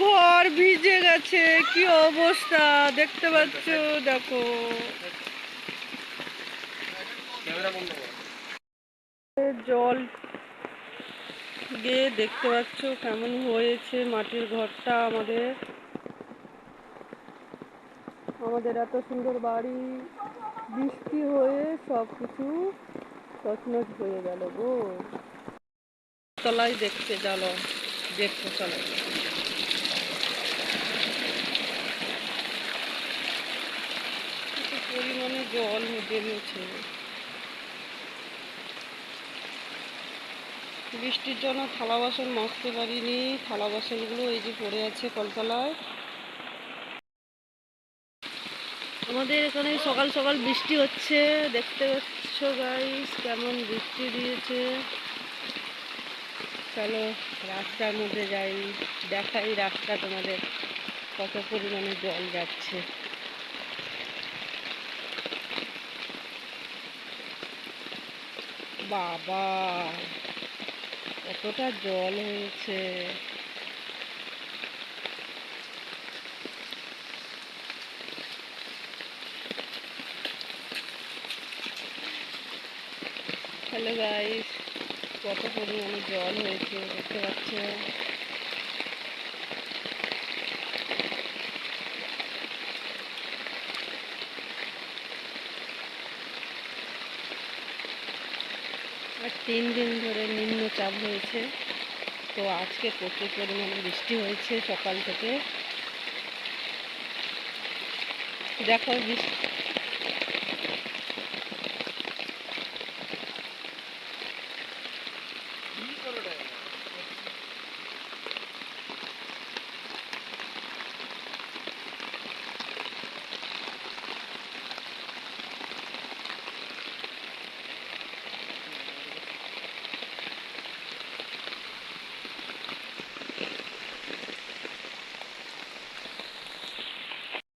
ঘর ভিজে গেছে, কি অবস্থা? দেখতে পাচ্ছ, দেখো। জল গিয়ে দেখতে পাচ্ছ কেমন হয়েছে মাটির ঘরটা আমাদের। আমাদের এত সুন্দর বাড়ি, বৃষ্টি হয়ে সব কিছু তছনছ হয়ে গেল গো। তলায় দেখতে চলো দেখতে চলো কত পরিমাণে জল জমেছে বৃষ্টির জন্য থালা বাসন মাজতে পারিনি। থালা বাসনগুলো এই যে পড়ে আছে কলতলায়। আমাদের এখানে সকাল সকাল বৃষ্টি হচ্ছে। দেখতে পাচ্ছ গাইস কেমন বৃষ্টি দিয়েছে। চলো রাস্তার মধ্যে যাই। দেখাই রাস্তা তোমাদের কত পরিমাণে জল যাচ্ছে। বাবা কতটা জল হয়েছে। হ্যালো গাইস কত পরিমাণে জল হয়েছে দেখতে পাচ্ছ আর তিন দিন ধরে নিম্নচাপ হয়েছে। তো আজকে প্রচুর পরিমাণে বৃষ্টি হয়েছে সকাল থেকে। দেখো বৃষ্টি